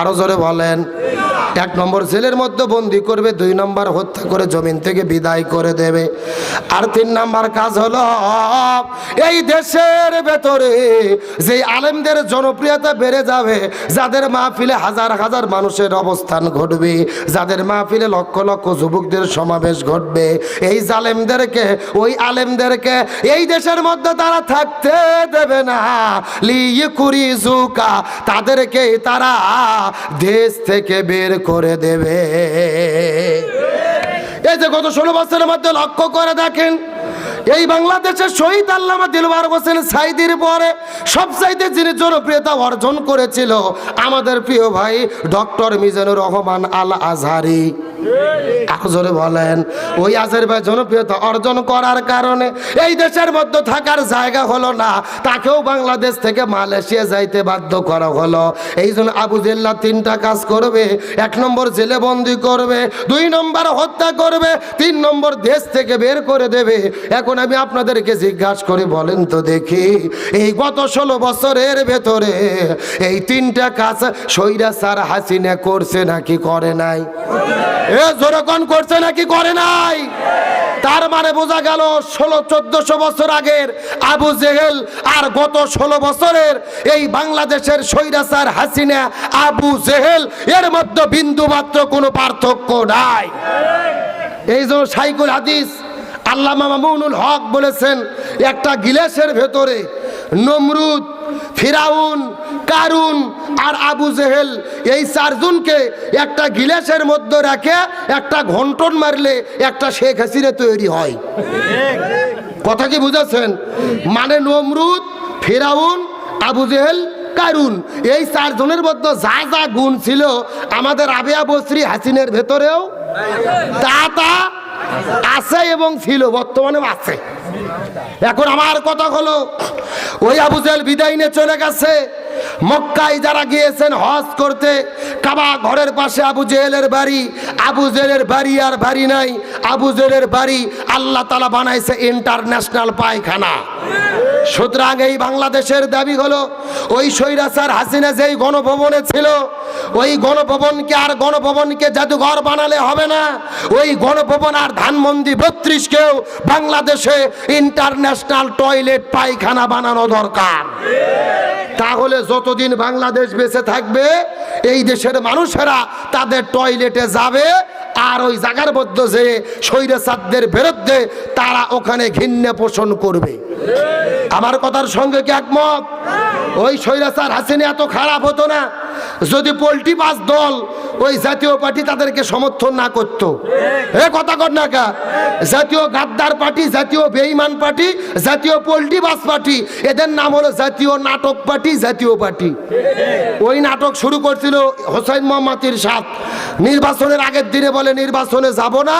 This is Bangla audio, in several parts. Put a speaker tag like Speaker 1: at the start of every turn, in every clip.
Speaker 1: আরও জোরে বলেন। এক নম্বর জেলের মধ্যে বন্দি করবে, দুই নম্বর হত্যা করে জমিন থেকে বিদায় করে দেবে। আর তিন নম্বর কাজ হলো, এই দেশের ভেতরে যে আলেমদের জনপ্রিয়তা বেড়ে যাবে, যাদের মাহফিলে হাজার হাজার মানুষের অবস্থান ঘটবে, যাদের মাহফিলে লক্ষ লক্ষ যুবকদের সমাবেশ ঘটবে, এই জালেমদেরকে, ওই আলেমদেরকে এই দেশের মধ্যে তারা থাকতে দেবে না। লিয়ে কুরি জুকা তাদেরকে তারা দেশ থেকে বের করে দেবে। এই যে গত ষোলো বছরের মধ্যে লক্ষ্য করে দেখেন, এই বাংলাদেশের শহীদ আল্লামা দিলবার হোসেন সাইদির পরে সবচাইতে যিনি জনপ্রিয়তা অর্জন করেছিল আমাদের প্রিয় ভাই ডক্টর মিজানুর রহমান আল আজহারি জোরে বলেন, ওই আজের ভাই জনপ্রিয়তা অর্জন করার কারণে এই দেশের মধ্যে থাকার জায়গা হলো না, তাকেও বাংলাদেশ থেকে মালয়েশিয়া যাইতে বাধ্য করা হলো। এই জন্য আবু জেল্লা তিনটা কাজ করবে, এক নম্বর জেলে বন্দি করবে, দুই নম্বর হত্যা করবে, তিন নম্বর দেশ থেকে বের করে দেবে। এখন আমি আপনাদেরকে জিজ্ঞাসা করে, বলেন তো দেখি, এই গত ষোলো বছরের ভেতরে এই তিনটা কাজ সৈরা স্যার হাসিনা করছে নাকি করে নাই? এ জোরকন করছে নাকি করে নাই? তার মানে বোঝা গেল ষোলো, চোদ্দশো বছর আগের আবু জেহেল আর গত ষোলো বছরের এই বাংলাদেশের সৈরাচার হাসিনা আবু জেহেল, এর মধ্যে বিন্দু মাত্র কোনো পার্থক্য নাই। এই জন্য সাইকুল হাদিস আল্লাহ মামুনুল হক বলেছেন, একটা গিলাসের ভেতরে নমরুদ, ফিরাউন, কারুন আর আবু জেহেল এই চারজনকে একটা গিলাসের মধ্যে রাখে একটা ঘন্টন মারলে একটা শেখ হাসিনা তৈরি হয়। কথা কি বুঝেছেন? মানে নমরুদ, ফিরাউন, আবু জেহেল, কারুন এই চারজনের মধ্যে যা যা গুণ ছিল আমাদের আবিয়া বস্ত্রী হাসিনের ভেতরেও, তা তা আছে এবং ছিল বর্তমানে আছে। এখন আমার কথা হলো, ওই আবু জেল বিদায় নিয়ে চলে গেছে। মক্কায় যারা গিয়েছেন হজ করতে, কাবা ঘরের পাশে আবু জেহেলের বাড়ি, আবু জেলের বাড়ি আর বাড়ি নাই, আবু জেলের বাড়ি আল্লাহ তালা বানাইছে ইন্টারন্যাশনাল পায়খানা। সুতরাং এই বাংলাদেশের দাবি হলো, ওই সৈরাচার হাসিনা যেই গণভবনে ছিল, ওই গণভবনকে আর গণভবনকে জাদুঘর বানালে হবে না। ওই গণভবন আর ধানমন্দি বত্রিশকেও বাংলাদেশে ইন্টারন্যাশনাল টয়লেট পায়খানা বানানো দরকার। তাহলে যতদিন বাংলাদেশ বেঁচে থাকবে, এই দেশের মানুষেরা তাদের টয়লেটে যাবে, আর ওই জায়গার মধ্যে যে স্বৈরাচারদের বিরুদ্ধে তারা ওখানে ঘৃণ্য পোষণ করবে। আমার কথার সঙ্গে কি একমত? ওই স্বৈরাচার হাসিনা এত খারাপ হতো না? যদি পোলট্রি পাস দল ওই জাতীয় পার্টি তাদেরকে সমর্থন না করত। এ কথা কর না কা। জাতীয় গাদ্দার পার্টি জাতীয় বেইমান পার্টি জাতীয় পোল্ট্রি বাস পার্টি এদের নাম হলো জাতীয় নাটক পার্টি জাতীয় পার্টি। ওই নাটক শুরু করছিল হোসাইন মোহাম্মতির সাথ। নির্বাচনের আগের দিনে বলে নির্বাচনে যাব না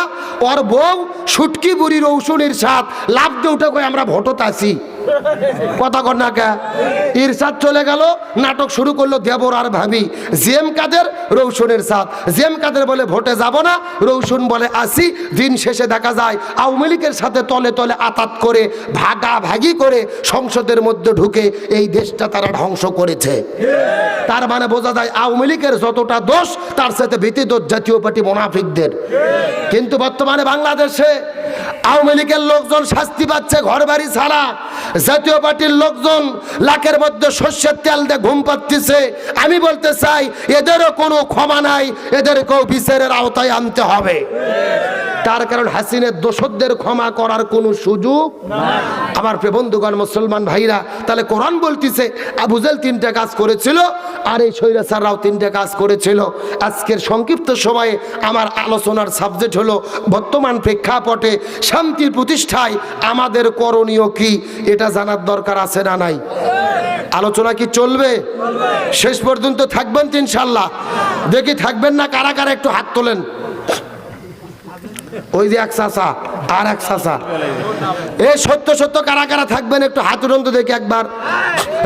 Speaker 1: ওর বউ সুটকি বুড়ির ঔষুনির সাথ। লাভ দিয়ে উঠে কই আমরা ভোটত আছি। কথা কর না কে। ইরশাদ চলে গেল নাটক শুরু করল দেবর আর ভাবি। জিএম কাদের রৌশনের সাথ জেম কাদের বলে, ভোটে যাব না? রৌশন বলে, আসি, দিন শেষে দেখা যায়, আওয়ামী লীগের সাথে তলে তলে আতাত করে ভাগা ভাগি করে সংসদের মধ্যে ঢুকে এই দেশটা তারা ধ্বংস করেছে। তার মানে বোঝা যায়, আওয়ামী লীগের যতটা দোষ, তার সাথে ভীতি দোষ জাতীয় পার্টি মোনাফিকদের। কিন্তু বর্তমানে বাংলাদেশে আওয়ামী লীগের লোকজন শাস্তি পাচ্ছে ঘর বাড়ি ছাড়া। জাতীয় পার্টির লোকজন লাখের মধ্যে শস্যের তেল দিয়ে ঘুম পাচ্ছে আমি বলতে চাই, এদেরও কোনো ক্ষমা নাই, এদেরকেও বিচারের আওতায় আনতে হবে। তার কারণ হাসিনের দোষদের ক্ষমা করার কোনো সুযোগ আমার বন্ধুগণ, মুসলমান ভাইরা, তাহলে কোরআন বলতিছে আবুজেল তিনটা কাজ করেছিল, আর এই স্বৈরাচাররাও তিনটা কাজ করেছিল। আজকের সংক্ষিপ্ত সময়ে আমার আলোচনার সাবজেক্ট হলো বর্তমান প্রেক্ষাপটে শান্তির প্রতিষ্ঠায় আমাদের করণীয় কি? এটা জানার দরকার আছে না নাই? আলোচনা কি চলবে? শেষ পর্যন্ত থাকবেন তো ইনশাল্লাহ দেখি থাকবেন না, কারা কারা একটু হাত তোলেন। ওই যে এক চাষা আর এক চাষা এ, সত্য সত্য, কারা কারা থাকবেন একটু হাত উঠান তো দেখি একবার।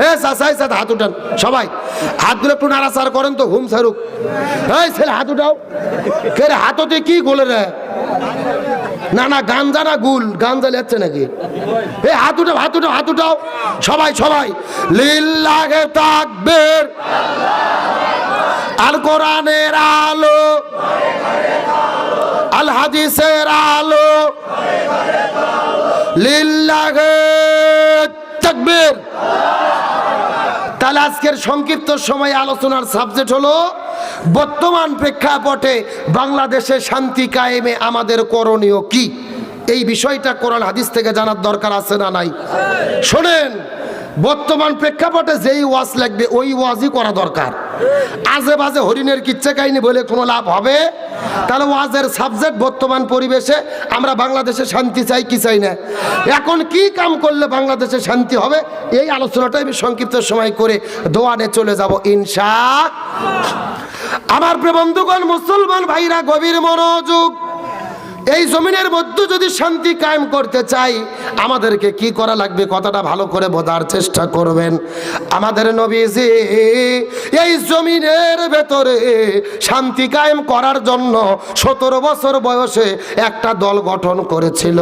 Speaker 1: এ চাষাই সাথে হাত উঠান। সবাই, হাতগুলো একটু নাড়াচাড় করেন তো, ঘুম সারুক এই ছেলে, হাত উঠাও। কে হাততে কি গোলে রে? না না, গাঞ্জা না গুল, গাঞ্জা লেচ্ছে নাকি? এ হাত উঠাও হাত উঠাও হাত উঠাও। সবাই সবাই। লিল্লাহে তাকবীর। আল কোরআনের আলো। আল হাদিসের আলো। লিল্লাহে তাকবীর। তাহলে আজকের সংক্ষিপ্ত সময় আলোচনার সাবজেক্ট হলো বর্তমান প্রেক্ষাপটে বাংলাদেশে শান্তি কায়েমে আমাদের করণীয় কি? এই বিষয়টা কোরআন হাদিস থেকে জানার দরকার আছে না নাই? শোনেন, বর্তমান প্রেক্ষাপটে যেই ওয়াজ লাগবে, ওই ওয়াজই করা দরকার। আজে বাজে হরিণের কিচ্ছা কাহিনী বলে কোনো লাভ হবে? তাহলে ওয়াজের সাবজেক্ট বর্তমান পরিবেশে, আমরা বাংলাদেশে শান্তি চাই কি চাই না? এখন কি কাম করলে বাংলাদেশে শান্তি হবে? এই আলোচনাটাই আমি সংক্ষিপ্ত সময় করে দোয়ানে চলে যাব, ইনশা আমার প্রবন্ধুগণ মুসলমান ভাইরা গভীর মনোযোগ। এই জমিনের মধ্যে যদি শান্তি কায়েম করতে চাই আমাদেরকে কি করা লাগবে? কথাটা ভালো করে বোঝার চেষ্টা করবেন। আমাদের নবীজি এই জমিনের ভেতরে শান্তি কায়েম করার জন্য সতেরো বছর বয়সে একটা দল গঠন করেছিল।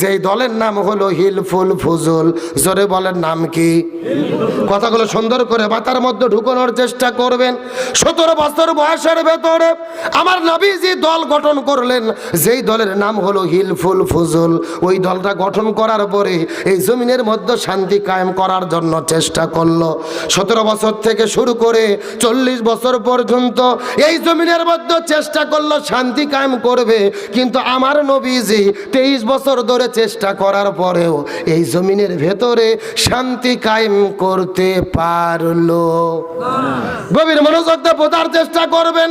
Speaker 1: যেই দলের নাম হলো হিলফুল ফুজুল। জোরে বলেন, নাম কি? কথাগুলো সুন্দর করে মাথার মধ্যে ঢুকানোর চেষ্টা করবেন। সতেরো বছর বয়সের ভেতরে আমার নবীজি দল গঠন করলেন। যেই দলের নাম হলো হিলফুল ফুজুল। ওই দলটা গঠন করার পরে এই জমিনের মধ্যে শান্তি কায়েম করার জন্য চেষ্টা করল। সতেরো বছর থেকে শুরু করে চল্লিশ বছর পর্যন্ত এই জমিনের মধ্যে চেষ্টা করল, শান্তি কায়েম করবে। কিন্তু আমার নবীজি তেইশ বছর ধরে চেষ্টা করার পরেও এই জমিনের ভেতরে শান্তি কায়েম করতে পারল। গভীর মনোযোগ বোঝার চেষ্টা করবেন।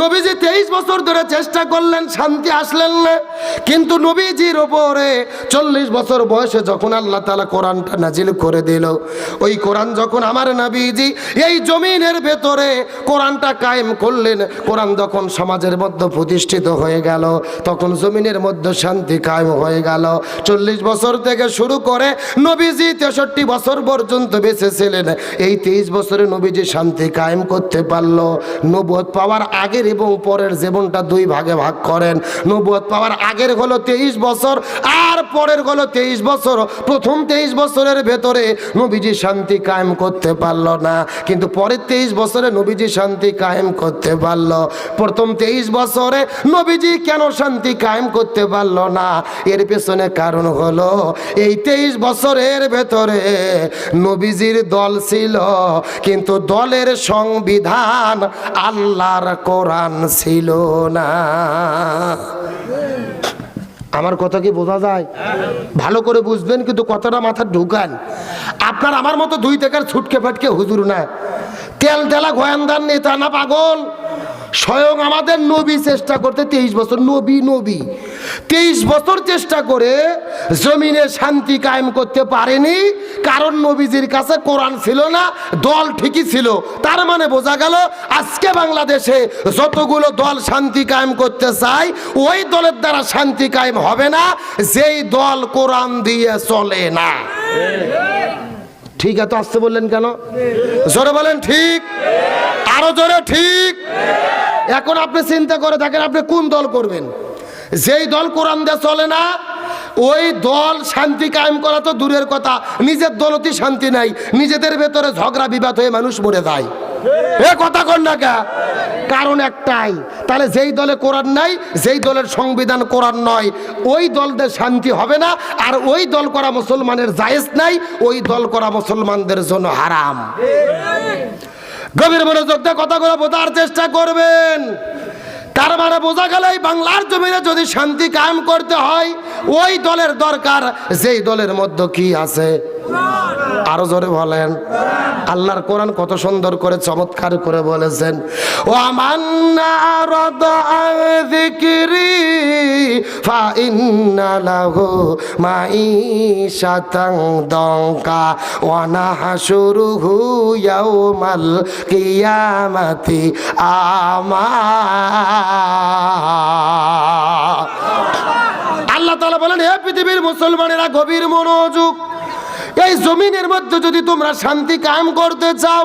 Speaker 1: নবীজি তেইশ বছর ধরে চেষ্টা করলেন, শান্তি আসলেন না। কিন্তু নবীজির ওপরে চল্লিশ বছর বয়সে যখন আল্লাহ তালা কোরআনটা নাজিল করে দিল, ওই কোরআন যখন আমার নবীজি এই জমিনের ভেতরে কোরআনটা কায়েম করলেন, কোরআন যখন সমাজের মধ্যে প্রতিষ্ঠিত হয়ে গেল, তখন জমিনের মধ্যে শান্তি কায়েম হয়ে গেল। চল্লিশ বছর থেকে শুরু করে নবীজি তেষট্টি বছর পর্যন্ত বেঁচে ছিলেন। এই তেইশ বছরে নবীজি শান্তি কায়েম করতে পারল। নবুয়ত পাওয়ার আগের এবং পরের জীবনটা দুই ভাগে ভাগ করেন। নবুয়ত পাওয়ার আগের হলো তেইশ বছর, আর পরের হলো তেইশ বছর। প্রথম তেইশ বছরের ভেতরে নবীজি শান্তি কায়েম করতে পারল না, কিন্তু পরের তেইশ বছরে নবীজি শান্তি কায়েম করতে পারল। প্রথম তেইশ বছরে নবীজি কেন শান্তি কায়েম করতে পারল না? এর পেছনে কারণ হলো, এই তেইশ বছরের ভেতরে নবীজির দল ছিল, কিন্তু দলের সংবিধান আল্লাহর কোরআন ছিল না। আমার কথা কি বোঝা যায়? ভালো করে বুঝবেন, কিন্তু কথাটা মাথা ঢুকান। আপনার আমার মতো দুই টাকার ছুটকে ফাটকে হুজুর না। তেল তেলা গোয়ান্দার নেতা না পাগল। স্বয়ং আমাদের নবী চেষ্টা করতে তেইশ বছর। নবী নবী। তেইশ বছর চেষ্টা করে জমিনে শান্তি কায়েম করতে পারেনি। কারণ নবীজির কাছে কোরআন ছিল না, দল ঠিকই ছিল। তার মানে বোঝা গেল, আজকে বাংলাদেশে যতগুলো দল শান্তি কায়েম করতে চায়, ওই দলের দ্বারা শান্তি কায়েম হবে না, যেই দল কোরআন দিয়ে চলে না। ঠিক আছে, আসতে বললেন কেন? জোরে বলেন, ঠিক। আরও জোরে, ঠিক। এখন আপনি চিন্তা করে থাকেন আপনি কোন দল করবেন? যেই দল কোরআন দিয়ে চলে না ওই দল শান্তি কায়েম করা তো দূরের কথা। নিজের দলতি শান্তি নাই নিজেদের ভেতরে ঝগড়া বিবাদ হয়ে মানুষ মরে যায়। এ কথা কর না কা? কারণ একটাই তাহলে যেই দলে কোরআন নাই যেই দলের সংবিধান কোরআন নয় ওই দলদের শান্তি হবে না আর ওই দল করা মুসলমানের জায়েজ নাই ওই দল করা মুসলমানদের জন্য হারাম। গভীর মনোযোগ দিয়ে কথাগুলো বোঝার চেষ্টা করবেন। তার মানে বোঝা গেল এই বাংলার জমিনে যদি শান্তি কায়েম করতে হয়, ওই দলের দরকার, যেই দলের মধ্যে কি আছে? আরও জোরে বলেন। আল্লাহর কোরআন কত সুন্দর করে চমৎকার করে বলেছেন। ও দঙ্কা নাহশুরুহু কিয়ামাতি আমা আল্লাহ তালা বলেন হে পৃথিবীর মুসলমানেরা গভীর মনোযোগ এই জমিনের মধ্যে যদি তোমরা শান্তি কায়েম করতে চাও,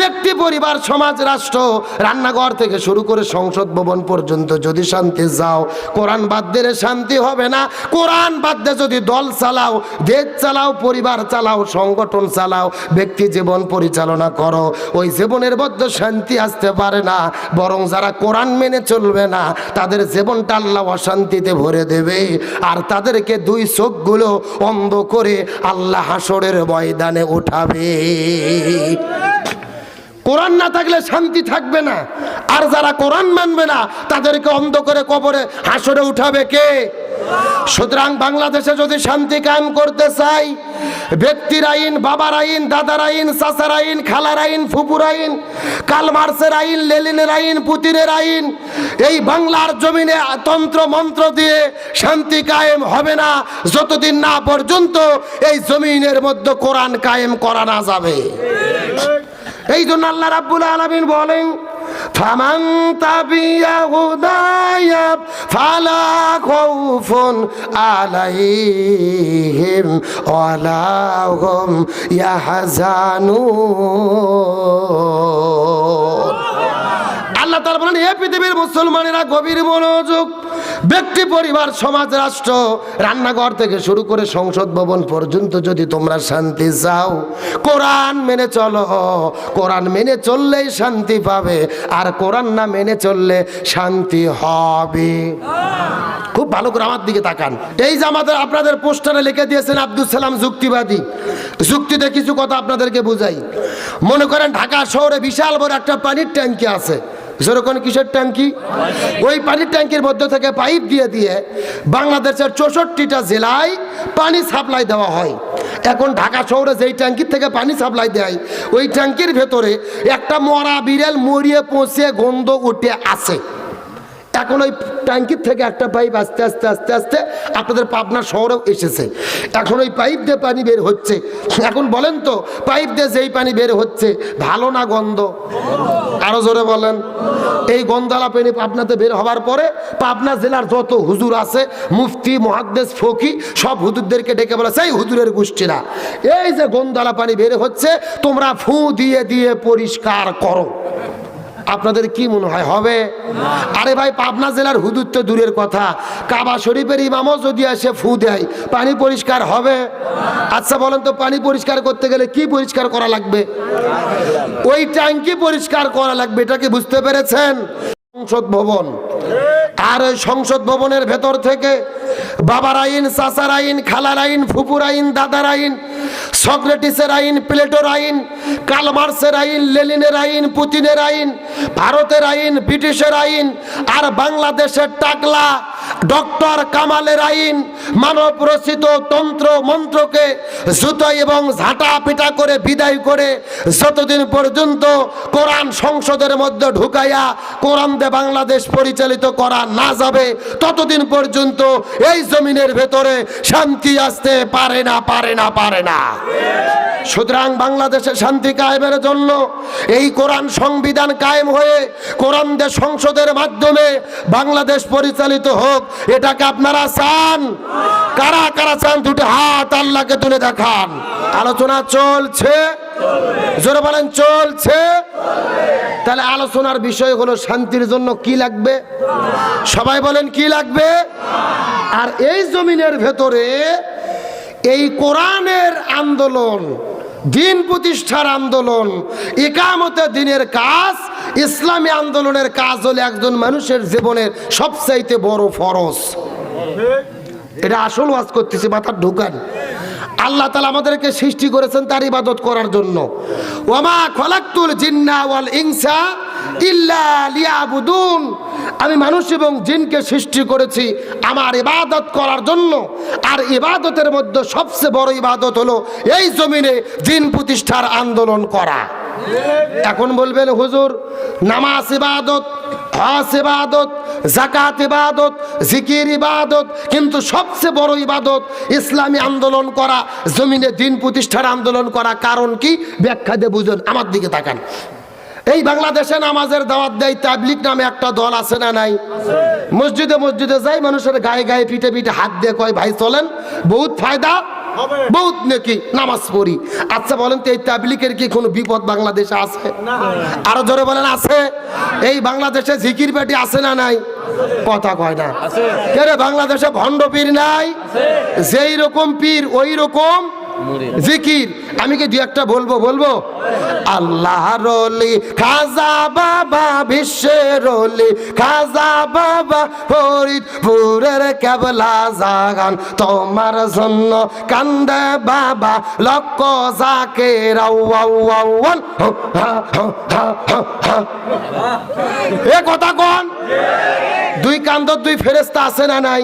Speaker 1: ব্যক্তি, পরিবার, সমাজ, রাষ্ট্র, রান্নাঘর থেকে শুরু করে সংসদ ভবন পর্যন্ত যদি শান্তি চাও, কোরআন বাদ শান্তি হবে না। কোরআন বাদ যদি দল চালাও, দেশ চালাও, পরিবার চালাও, সংগঠন চালাও, ব্যক্তি জীবন পরিচালনা করো, ওই জীবনের মধ্যে শান্তি আসতে পারে না। বরং যারা কোরআন মেনে চলবে না, তাদের জীবনটা আল্লাহ অশান্তিতে ভরে দেবে। আর তাদেরকে দুই চোখগুলো অন্ধ করে আল্লাহ হাসরের ময়দানে উঠাবে। কোরআন না থাকলে শান্তি থাকবে না। আর যারা কোরআন মানবে না, তাদেরকে অন্ধ করে কবরে হাসরে উঠাবে কে? সুতরাং বাংলাদেশে যদি শান্তি কায়েম করতে চাই ব্যক্তির আইন বাবার আইন দাদার আইন চাচার আইন খালার আইন ফুপুর আইন কালমার্সের আইন লেলিনের আইন পুতিনের আইন এই বাংলার জমিনে তন্ত্র মন্ত্র দিয়ে শান্তি কায়েম হবে না যতদিন না পর্যন্ত এই জমিনের মধ্যে কোরআন কায়েম করা না যাবে। এই জন্য আল্লাহ রাব্বুল আলামিন বলেন ফামান তাবিয়া হুদায়াব ফালা খাউফুন আলাইহিম ওয়ালাহুম ইয়াহজানুন আল্লাহ তাআলা বলেন হে পৃথিবীর মুসলমানেরা গভীর মনোযোগ, ব্যক্তি, পরিবার, সমাজ, রাষ্ট্র, রান্নাঘর থেকে শুরু করে সংসদ ভবন পর্যন্ত যদি তোমরা শান্তি চাও, কোরআন মেনে চলো। কোরআন মেনে চললেই শান্তি পাবে, আর কোরআন না মেনে চললে শান্তি হবে। খুব ভালো করে আমার দিকে তাকান। এই যে আমাদের, আপনাদের পোস্টারে লিখে দিয়েছেন আব্দুল সালাম যুক্তিবাদী। যুক্তিতে কিছু কথা আপনাদেরকে বুঝাই। মনে করেন ঢাকা শহরে বিশাল বড় একটা পানির ট্যাঙ্কি আছে। যেরকম কিসের ট্যাঙ্কি? ওই পানির ট্যাঙ্কির মধ্যে থেকে পাইপ দিয়ে দিয়ে বাংলাদেশের চৌষট্টিটা জেলায় পানি সাপ্লাই দেওয়া হয়। এখন ঢাকা শহরে যেই ট্যাঙ্কির থেকে পানি সাপ্লাই দেয়, ওই ট্যাঙ্কির ভেতরে একটা মরা বিড়াল মরিয়ে পৌঁছে গন্ধ উঠে আছে এখন ওই ট্যাঙ্কির থেকে একটা পাইপ আস্তে আস্তে আস্তে আস্তে আপনাদের পাবনা শহরেও এসেছে। এখন ওই পাইপ দিয়ে পানি বের হচ্ছে। এখন বলেন তো পাইপ দিয়ে যেই পানি বের হচ্ছে, ভালো না গন্ধ? আরও জোরে বলেন। এই গন্ধালা পানি পাবনাতে বের হওয়ার পরে পাবনা জেলার যত হুজুর আছে, মুফতি, মহাদ্দেশ, ফকি, সব হুজুরদেরকে ডেকে বলে, সেই হুজুরের গোষ্ঠীরা এই যে গন্ধালা পানি বের হচ্ছে, তোমরা ফু দিয়ে দিয়ে পরিষ্কার করো। আপনাদের কি মনে হয়, হবে? আরে ভাই, পাবনা জেলার হুদুর তো দূরের কথা। কাবা শরীফের ইমামও যদি আসে ফু দেয়, পানি পরিষ্কার হবে? আচ্ছা বলেন তো, পানি পরিষ্কার করতে গেলে কি পরিষ্কার করা লাগবে? ওই ট্যাঙ্কি পরিষ্কার করা লাগবে, এটা কি বুঝতে পেরেছেন? সংসদ ভবন। আর ওই সংসদ ভবনের ভেতর থেকে বাবার আইন, চাচার আইন, খালার আইন, ফুপুর আইন, দাদার আইন, সক্রেটিসের আইন, প্লেটোর আইন, কালমার্সের আইন লেলিনের আইন, পুতিনের আইন, ভারতের আইন, ব্রিটিশের আইন, আর বাংলাদেশের টাকলা ডক্টর কামালের আইন, মানব রচিত তন্ত্র মন্ত্রকে জুতো এবং ঝাঁটা পিটা করে বিদায় করে যতদিন পর্যন্ত কোরআন সংসদের মধ্যে ঢুকাইয়া কোরআন দে বাংলাদেশ পরিচালিত করা না যাবে, ততদিন পর্যন্ত এই জমিনের ভেতরে শান্তি আসতে পারে না পারে না পারে না। সুতরাং বাংলাদেশে শান্তি কায়েমের জন্য এই কোরআন সংবিধান কায়েম হয়ে কোরআন দেশ সংসদের মাধ্যমে বাংলাদেশ পরিচালিত হোক এটাকে আপনারা চান? কারা কারা চান? দুটো হাত আল্লাহকে তুলে দেখান। আলোচনা চলছে? জোরে বলেন, চলছে? তাহলে আলোচনার বিষয় হলো শান্তির জন্য কি লাগবে? সবাই বলেন, কি লাগবে? আর এই জমিনের ভেতরে এই কোরআনের আন্দোলন, দিন প্রতিষ্ঠার আন্দোলন একামতে দিনের কাজ ইসলামী আন্দোলনের কাজ হলে একজন মানুষের জীবনের সবচাইতে বড় ফরজ। এটা আসল ওয়াজ করতেছি, মাথার ঢুকান। আল্লাহ তালা আমাদেরকে সৃষ্টি করেছেন তার ইবাদত করার জন্য। ওমা খলাক্তুল জিন্না ওয়াল ইনসা আমি মানুষ এবং জিনকে সৃষ্টি করেছি আমার ইবাদত করার জন্য। আর ইবাদতের মধ্যে সবচেয়ে বড় ইবাদত হলো এই জমিনে দিন প্রতিষ্ঠার আন্দোলন করা। এখন বলবেন, হুজুর, নামাজ ইবাদত, হজ ইবাদত জাকাত ইবাদত, জিকির ইবাদত, কিন্তু সবচেয়ে বড় ইবাদত ইসলামী আন্দোলন করা, জমিনে দিন প্রতিষ্ঠার আন্দোলন করা। কারণ কি? ব্যাখ্যা দিয়ে বুঝুন। আমার দিকে তাকান। এই বাংলাদেশে নামাজের দাওয়াত দেয় তাবলিক নামে একটা দল আছে না নাই? মসজিদে মসজিদে যাই মানুষের গায়ে গায়ে পিঠে পিঠে হাত দিয়ে কয় ভাই চলেন বহুত ফায়দা বহুত নাকি নামাজ পড়ি। আচ্ছা বলেন তো এই তাবলিকের কি কোনো বিপদ বাংলাদেশে আছে? আরও জোরে বলেন আছে। এই বাংলাদেশে জিকির পেটি আছে না নাই? কথা কয় না। বাংলাদেশে ভণ্ড পীর নাই? যেই রকম পীর ওই রকম জিকির। আমি কি দু একটা বলব? বলব? আল্লাহ রলি, খাজা বাবা, বিশ্বের রলি, খাজা বাবা, ফরিদপুরের কেবলা জাগান। তোমার জন্য কান্দে বাবা, লক্ষ যাকে এ কথা কন? দুই কান্দর দুই ফেরেস্তা আছে না নাই?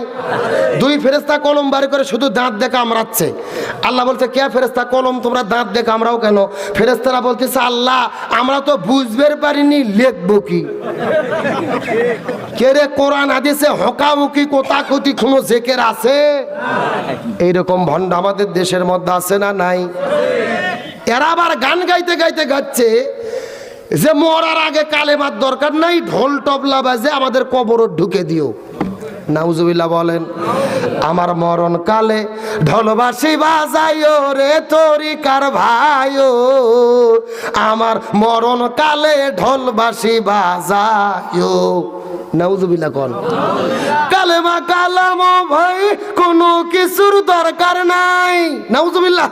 Speaker 1: দুই ফেরেস্তা কলম বাড়ি করে শুধু দাঁত দেখে কামড়াচ্ছে আল্লাহ বলছে, কে ফেরেস্তা কলম? তোমরা দাঁত দেখে আমরাও কেন? ফেরেস্তারা বলতেছে, আল্লাহ, আমরা তো বুঝবে পারিনি, লিখব কি? কে রে কোরআন, হাদিসে হকামুকি কোতাকুতি কোনো জেকের আছে? এইরকম ভণ্ড আমাদের দেশের মধ্যে আছে না নাই? এরা আবার গান গাইতে গাইতে গাচ্ছে। যে মরার আগে কালেমার দরকার নাই, ঢোল টবলা বাজে, আমাদের কবর ঢুকে দিও। নাউজুবিল্লা বলেন, আমার মরণ কালে ঢোলবাসী বাজাইও রে তরিকার ভাইও আমার মরণ কালে ঢোলবাসি বাজাইও। নাউজুবিল্লাহ কন। কালেমা কালাম ভাই, কোনো কিছুর দরকার নাই। নাউজুবিল্লাহ।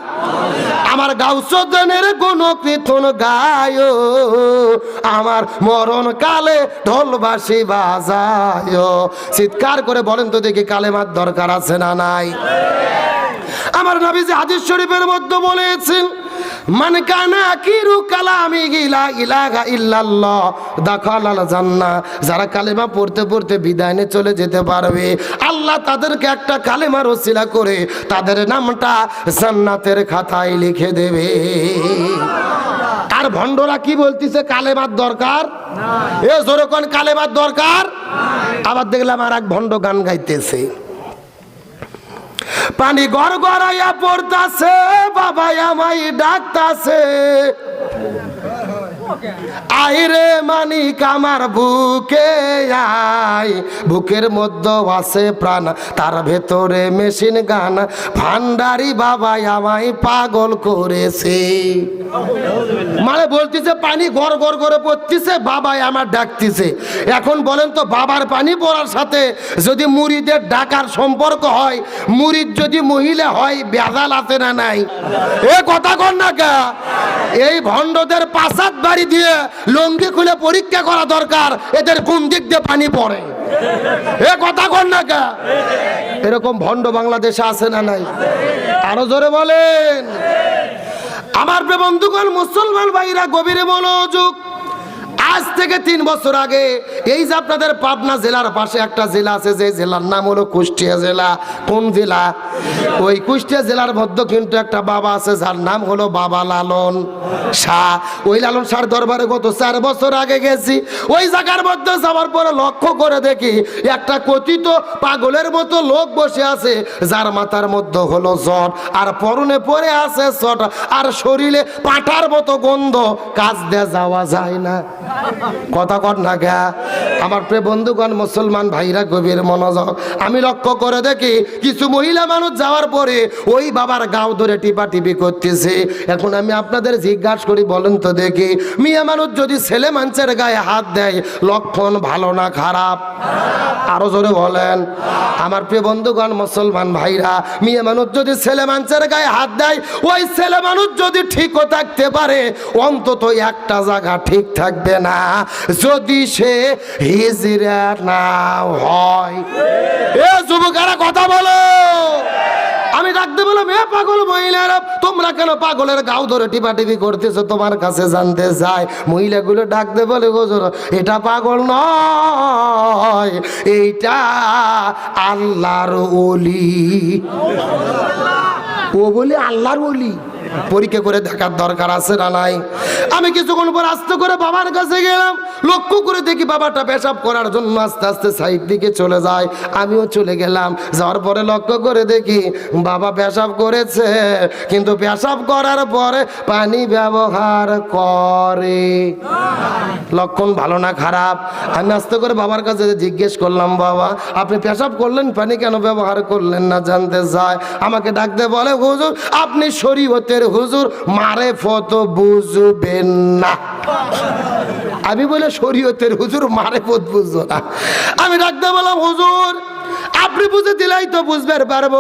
Speaker 1: আমার গাউসনের কোন কীর্তন গায়, আমার মরণ কালে ঢোলবাসি বাজায়। চিৎকার করে বলেন তো দেখি কালেমার দরকার আছে না নাই। আমার নবীজি হাদিস শরীফের মধ্যে বলেছেন মান কানা কিরু কালামি গিলা ইলাহা ইল্লাল্লাহ দাখালাল জান্নাহ। যারা কালেমা পড়তে পড়তে বিদায় নিয়ে চলে যেতে পারবে আল্লাহ তাদেরকে একটা কালেমার ওসিলা করে তাদের নামটা জান্নাতের খাতায় লিখে দেবে। আর ভণ্ডরা কি বলতিছে কালেমার দরকার? এ জোরকন কালেমার দরকার? আবার দেখলাম আর এক ভণ্ড গান গাইতেছে। পানি গড় গড়াইয়া পড়তাছে বাবা আমাই ডাকতাছে। আইরে মানিক, আমার বুকে আই বুকের মধ্যে আছে প্রাণ, তার ভেতরে মেশিন গান। ভান্ডারি বাবা আমায় পাগল করেছে। মানে বলতেছে, পানি গড় গড় করে পড়তেছে, বাবাই আমার ডাকতেছে। এখন বলেন তো, বাবার পানি পড়ার সাথে যদি মুড়িদের ডাকার সম্পর্ক হয় মুড়িদ যদি মহিলা হয়, বেজাল আছে না নাই? এ কথা কর না কে? এই ভণ্ডদের পাশাত বাড়ি দিয়ে লঙ্গি খুলে পরীক্ষা করা দরকার, এদের কোন দিক দিয়ে পানি পড়ে? এ কথা কর না কে? এরকম ভণ্ড বাংলাদেশে আছে না নাই? আরও জোরে বলেন। আমার বন্ধুগণ মুসলমান ভাইরা গভীরে মনোযোগ। আজ থেকে তিন বছর আগে এই যে আপনাদের পাবনা জেলার পাশে একটা জেলা আছে, যে জেলার নাম হলো কুষ্টিয়া জেলা। কোন জেলা? ওই কুষ্টিয়া জেলার মধ্যে কিন্তু একটা বাবা আছে, যার নাম হলো বাবা লালন শাহ। ওই লালন শাহর দরবারে গত চার বছর আগে গেছি। ওই জায়গার মধ্যে যাওয়ার পরে লক্ষ্য করে দেখি, একটা কথিত পাগলের মতো লোক বসে আছে, যার মাথার মধ্যে হলো জ্বর। আর পরনে পরে আছে চট আর শরীরে পাঠার মতো গন্ধ। কাজ দিয়ে যাওয়া যায় না। কথা কর না গা। আমার প্রিয় বন্ধুগণ, মুসলমান ভাইরা, গভীর মনোযোগ। আমি লক্ষ্য করে দেখি কিছু মহিলা মানুষ যাওয়ার পরে ওই বাবার গাও ধরে টিপা টিপি করতেছে। এখন আমি আপনাদের জিজ্ঞাসা করি, বলেন তো দেখি, মিয়া মানুষ যদি ছেলে মানুষের গায়ে হাত দেয়, লক্ষণ ভালো না খারাপ? আরও জোরে বলেন। আমার প্রিয় বন্ধুগণ, মুসলমান ভাইরা, মিয়া মানুষ যদি ছেলে মানুষের গায়ে হাত দেয়, ওই ছেলে মানুষ যদি ঠিকও থাকতে পারে, অন্তত একটা জায়গা ঠিক থাকবে না। যদি সে হিজরা না হয়। এ যুবকেরা কথা বলো। আমি ডাকতে বললাম, এ পাগল মহিলারা তোমরা কেন পাগলের গাও ধরে টিপাটিপি করতেছো? তোমার কাছে জানতে চাই। মহিলাগুলো ডাকতে বলে গোজর এটা পাগল নয়, এইটা আল্লাহর ওলি। ও বলি, আল্লাহর ওলি? পরীক্ষা করে দেখার দরকার আছে না নাই? আমি কিছুক্ষণ পর আস্তে করে বাবার কাছে গেলাম, লক্ষ্য করে দেখি বাবাটা পেশাব করার জন্য আস্তে আস্তে সাইড দিকে চলে যায়। আমিও চলে গেলাম, যাওয়ার পরে লক্ষ্য করে দেখি বাবা পেশাব করেছে, কিন্তু পেশাব করার পরে পানি ব্যবহার করে। লক্ষণ ভালো না খারাপ? আমি আস্তে করে বাবার কাছে জিজ্ঞেস করলাম, বাবা, আপনি পেশাব করলেন, পানি কেন ব্যবহার করলেন না জানতে চায়? আমাকে ডাকতে বলে, হুজুর, আপনি শরীয়তের হুজুর, মারে ফত বুঝবেন না। আমি বলে, শরীয়তের হুজুর, মারে ফত বুঝব না। আমি ডাকতে বললাম, হুজুর আপনি বুঝে দিলেই তো বুঝবার পারব,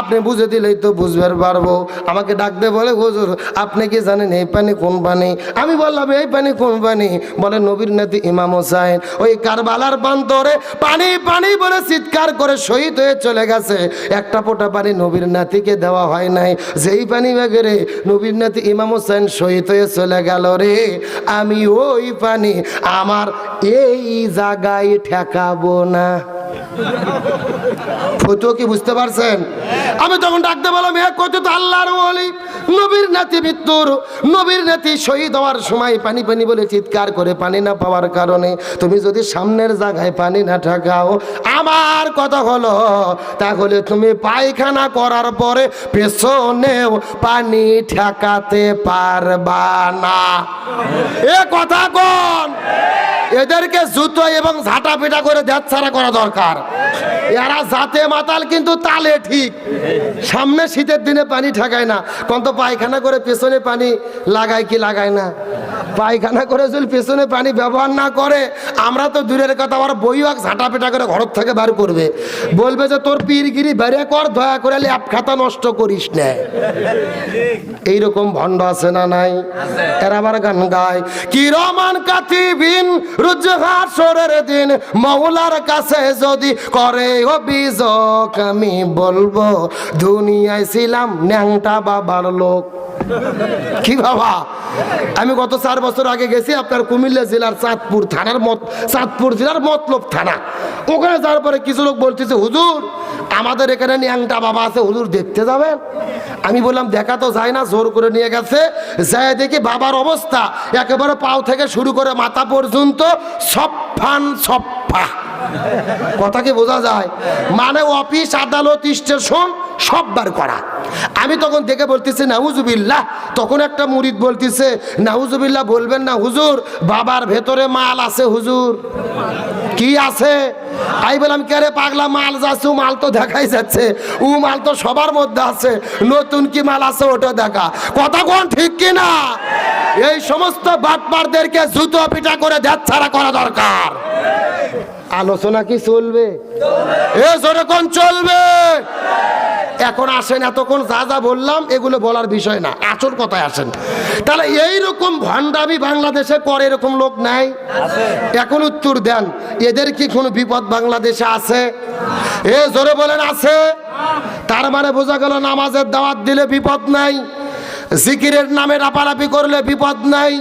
Speaker 1: আপনি বুঝে দিলেই তো বুঝবার পারব। আমাকে ডাকতে বলে, হুজুর, আপনি কি জানেন এই পানি কোন পানি? আমি বললাম, এই পানি কোন পানি? বলে, নবীর নাতি ইমাম হোসাইন, ওই কারবালার প্রান্তরে পানি পানি বলে চিৎকার করে শহীদ হয়ে চলে গেছে। একটা ফোঁটা পানি নবীর নাতিকে দেওয়া হয় নাই। যেই পানি বাগেরে নবীর নাতি ইমাম হোসেন শহীদ হয়ে চলে গেল রে। আমি ওই পানি আমার এই জায়গায় ঠেকাবো না। ফটো কি বুঝতে পারছেন? আমি তখন ডাকতে বললাম, এ কত তো আল্লাহর ওলি। নবীর নাতি মৃত্যুর, নবীর নাতি শহীদ হওয়ার সময় পানি পানি বলে চিৎকার করে পানি না পাওয়ার কারণে তুমি যদি সামনের জায়গায় পানি না ঠাকাও, আমার কথা হলো, তাহলে তুমি পায়খানা করার পরে পেছনেও পানি ঠেকাতে পারবা না। এ কথা কোন? এদেরকে জুতো এবং ঝাঁটা পিটা করে দেড় ছাড়া করা দরকার। এরা জাতে মাতাল কিন্তু তালে ঠিক। সামনে শীতের দিনে পানি ঠেকায় না। কত পায়খানা করে পেছনে পানি লাগায় কি লাগায় না? পায়খানা করে যদি পেছনে পানি ব্যবহার না করে, আমরা তো দূরের কথা, আবার বইও ঝাঁটা পেটা করে ঘর থেকে বার করবে। বলবে যে, তোর পীরগিরি বেড়ে কর, দয়া করে ল্যাপ খাতা নষ্ট করিস না। এইরকম ভণ্ড আছে না নাই? এরা আবার গান গায় কি কাতিবিন রুজহাসরের দিন মৌলার কাছে যদি করে অভিযোগ, আমি বলব, দুনিয়ায় ছিলাম, ন্যাংটা বাবার লোক। কি বাবা? আমি গত চার বছর আগে গেছি আপনার কুমিল্লা জেলার চাঁদপুর থানার মত, চাঁদপুর জেলার মতলব থানা। ওখানে যাওয়ার পরে কিছু লোক বলতেছে, হুজুর, আমাদের এখানে ন্যাংটা বাবা আছে, হুজুর দেখতে যাবেন? আমি বললাম, দেখা তো যায় না, জোর করে নিয়ে গেছে। যায় দেখি বাবার অবস্থা। একেবারে পাও থেকে শুরু করে মাথা পর্যন্ত সফান সফা কথা কি বোঝা যায়? মানে অফিস, আদালত, স্টেশন, সববার করা। আমি তখন দেখে বলতেছি নাহুজুবিল্লাহ তখন একটা মুরিদ বলতেছে নাহুজুবিল্লাহ বলবেন না, হুজুর, বাবার ভেতরে মাল আছে, হুজুর। কি আছে? আমি বললাম, কে রে পাগলা, মাল যাচ্ছে মাল তো দেখাই যাচ্ছে। ও মাল তো সবার মধ্যে আছে। নতুন কি মাল আছে, ওটা দেখা। কথা কোন ঠিক কি না? এই সমস্ত বাটপারদেরকে জুতো পিঠা করে দেখছাড়া করা দরকার। আলোচনা কি চলবে? এ চলবে। এখন আসেন, এতক্ষণ যা যা বললাম, এগুলো বলার বিষয় না আসল কথায় আসেন। তাহলে এইরকম ভণ্ডামি বাংলাদেশে করে এরকম লোক নাই? এখন উত্তর দেন, এদের কি কোনো বিপদ বাংলাদেশে আছে? এ জোরে বলেন, আছে। তার মানে বোঝা গেল নামাজের দাওয়াত দিলে বিপদ নাই, জিকিরের নামে রাপারাপি করলে বিপদ নাই